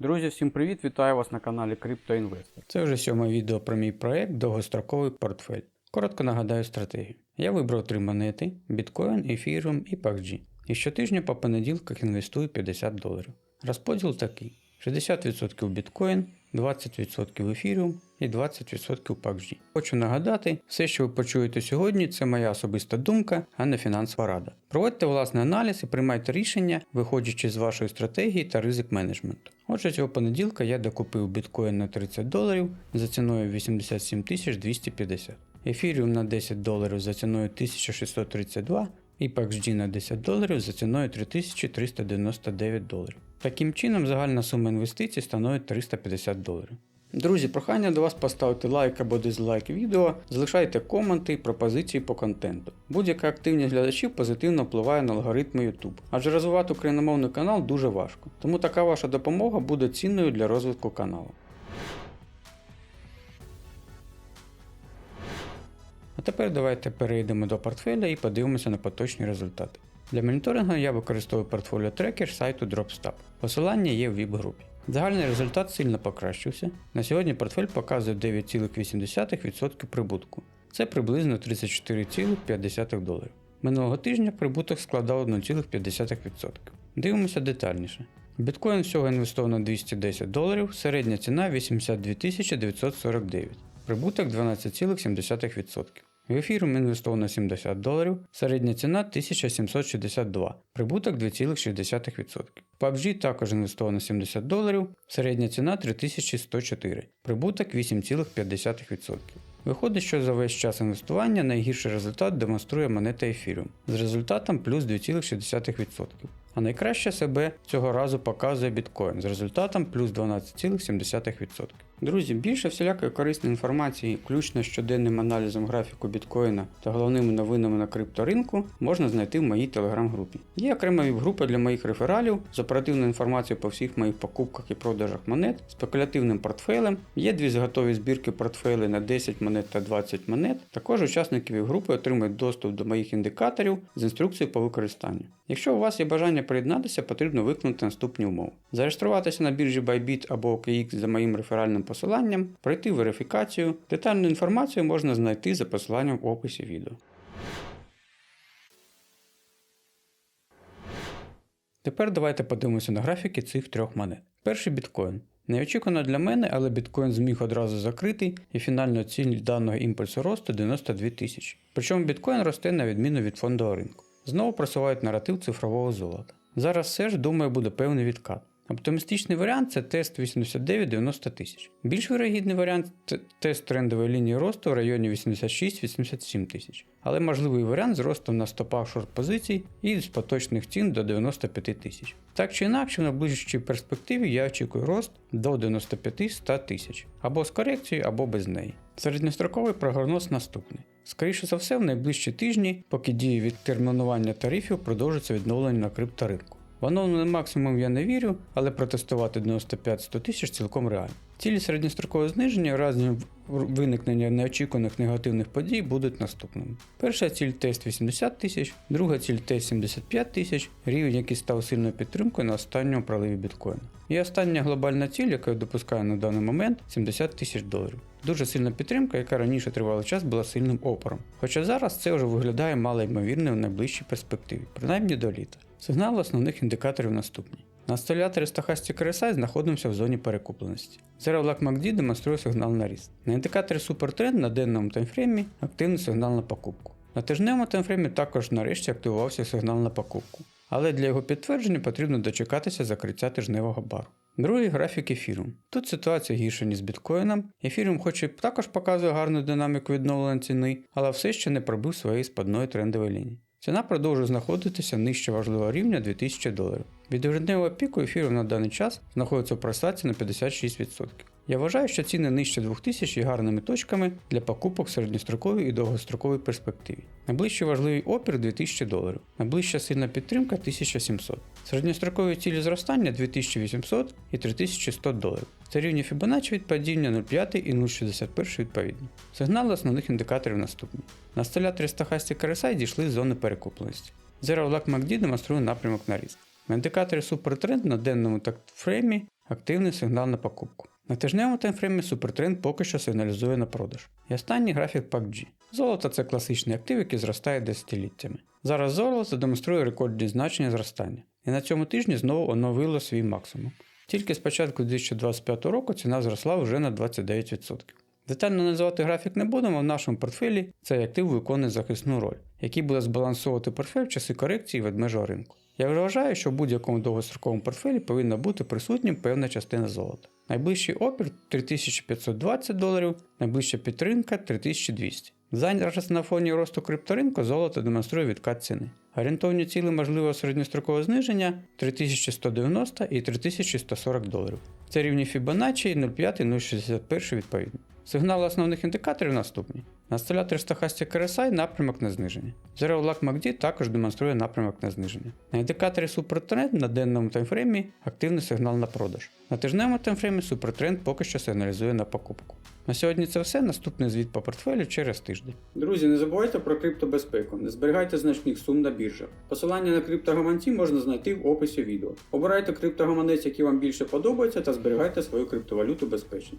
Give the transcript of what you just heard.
Друзі, всім привіт! Вітаю вас на каналі CryptoInvestor. Це вже сьоме відео про мій проект Довгостроковий портфель. Коротко нагадаю стратегію. Я вибрав три монети: Bitcoin, Ethereum і PUBG. І щотижня по понеділках інвестую 50 доларів. Розподіл такий: 60% Bitcoin, 20% Ethereum і 20% PUBG. Хочу нагадати, все, що ви почуєте сьогодні, це моя особиста думка, а не фінансова рада. Проводьте власний аналіз і приймайте рішення, виходячи з вашої стратегії та ризик менеджменту. Отже, цього понеділка я докупив біткоін на 30 доларів за ціною 87 250, ефіріум на 10 доларів за ціною 1632 і PUBG на 10 доларів за ціною 3399 доларів. Таким чином, загальна сума інвестицій становить 350 доларів. Друзі, прохання до вас поставити лайк або дизлайк відео, залишайте коменти і пропозиції по контенту. Будь-яка активність глядачів позитивно впливає на алгоритми YouTube, адже розвивати україномовний канал дуже важко, тому така ваша допомога буде цінною для розвитку каналу. А тепер давайте перейдемо до портфеля і подивимося на поточні результати. Для моніторингу я використовую портфоліо трекер сайту DropStab. Посилання є в VIP-групі. Загальний результат сильно покращився. На сьогодні портфель показує 9,8% прибутку. Це приблизно 34,5 доларів. Минулого тижня прибуток складав 1,5%. Дивимося детальніше. Біткоін всього інвестовано 210 доларів, середня ціна 82 949, прибуток 12,7%. В ефірум інвестовано 70 доларів, середня ціна 1762, прибуток 2,6%. В PUBG також інвестовано 70 доларів, середня ціна 3104, прибуток 8,5%. Виходить, що за весь час інвестування найгірший результат демонструє монета Ethereum з результатом плюс 2,6%. А найкраще себе цього разу показує біткоін з результатом плюс 12,7%. Друзі, більше всілякої корисної інформації, включно з щоденним аналізом графіку біткоїна та головними новинами на крипторинку, можна знайти в моїй телеграм-групі. Є окрема віп-група для моїх рефералів з оперативною інформацією по всіх моїх покупках і продажах монет, спекулятивним портфелем, є дві готові збірки портфелей на 10 монет та 20 монет. Також учасники віп-групи отримують доступ до моїх індикаторів з інструкцією по використанню. Якщо у вас є бажання приєднатися, потрібно виконати наступні умови. Зареєструватися на біржі Bybit або OKX за моїм реферальним посиланням, пройти верифікацію. Детальну інформацію можна знайти за посиланням в описі відео. Тепер давайте подивимося на графіки цих трьох монет. Перший біткоін. Неочікувано для мене, але біткоін зміг одразу закрити і фінальна ціль даного імпульсу росту 92 тисячі. Причому біткоін росте на відміну від фондового ринку. Знову просувають наратив цифрового золота. Зараз все ж, думаю, буде певний відкат. Оптимістичний варіант це тест 89-90 тисяч. Більш вирогідний варіант тест трендової лінії росту в районі 86-87 тисяч. Але можливий варіант з ростом на стопах шорт позицій і з поточних цін до 95 тисяч. Так чи інакше, в найближчій перспективі я очікую рост до 95-100 тисяч, або з корекцією, або без неї. Середньостроковий прогноз наступний. Скоріше за все, в найближчі тижні, поки діє відтермінування тарифів, продовжиться відновлення на крипторинку. В оновлений максимум я не вірю, але протестувати 95-100 тисяч цілком реально. Цілі середньострокового зниження в разі виникнення неочікуваних негативних подій будуть наступними. Перша ціль тест 80 тисяч, друга ціль тест 75 тисяч, рівень, який став сильною підтримкою на останньому проливі біткоїна. І остання глобальна ціль, яку я допускаю на даний момент, 70 тисяч доларів. Дуже сильна підтримка, яка раніше тривалий час була сильним опором. Хоча зараз це вже виглядає малоймовірним в найближчій перспективі, принаймні до літа. Сигнали основних індикаторів наступні. На осциляторі Stochastic RSI знаходимося в зоні перекупленості. Zero Black MACD демонструє сигнал на ріст. На індикаторі Supertrend на денному таймфреймі активний сигнал на покупку. На тижневому таймфреймі також нарешті активувався сигнал на покупку. Але для його підтвердження потрібно дочекатися закриття тижневого бару. Другий графік ефірум. Тут ситуація гірша, ніж з біткоїном. Ефірум хоч і також показує гарну динаміку відновлення ціни, але все ще не пробив своєї спадної трендової лінії. Ціна продовжує знаходитися нижче важливого рівня 2000 доларів. Від ежедневого піку ефіру на даний час знаходиться в просадці на 56%. Я вважаю, що ціни нижче 2000 є гарними точками для покупок в середньостроковій і довгостроковій перспективі. Найближчий важливий опір 2000 доларів, найближча сильна підтримка 1700. Середньострокові цілі зростання 2800 і 3100 доларів. Це рівні Fibonacci від падіння 0,5 і 0,61 відповідно. Сигнали основних індикаторів наступні. На стиляторі Stochastic RSI дійшли з зони перекупленості. Zero Black MACD демонструє напрямок на ріст. На індикаторі Supertrend на денному тактфреймі активний сигнал на покупку. На тижневому таймфреймі супертренд поки що сигналізує на продаж. І останній графік PUBG. Золото це класичний актив, який зростає десятиліттями. Зараз золото демонструє рекордні значення зростання. І на цьому тижні знову оновило свій максимум. Тільки з початку 2025 року ціна зросла вже на 29%. Детально називати графік не будемо, в нашому портфелі цей актив виконує захисну роль, який буде збалансовувати портфель в часи корекції ведмежого ринку. Я вважаю, що в будь-якому довгостроковому портфелі повинна бути присутнім певна частина золота. Найближчий опір 3520 доларів, найближча підтримка 3200. Зараз на фоні росту крипторинку золото демонструє відкат ціни. Орієнтовні ціли можливого середньострокового зниження 3190 і 3140 доларів. Це рівні Fibonacci 0,5 і 0,61 відповідно. Сигнали основних індикаторів наступні. На столятор Stochastic RSI напрямок на зниження. Zero Lag MACD також демонструє напрямок на зниження. На індикаторі Supertrend на денному таймфреймі активний сигнал на продаж. На тижневому таймфреймі Supertrend поки що сигналізує на покупку. На сьогодні це все. Наступний звіт по портфелю через тиждень. Друзі, не забувайте про криптобезпеку, не зберігайте значних сум на біржах. Посилання на криптогаманці можна знайти в описі відео. Обирайте криптогаманець, який вам більше подобається, та зберігайте свою криптовалюту безпечно.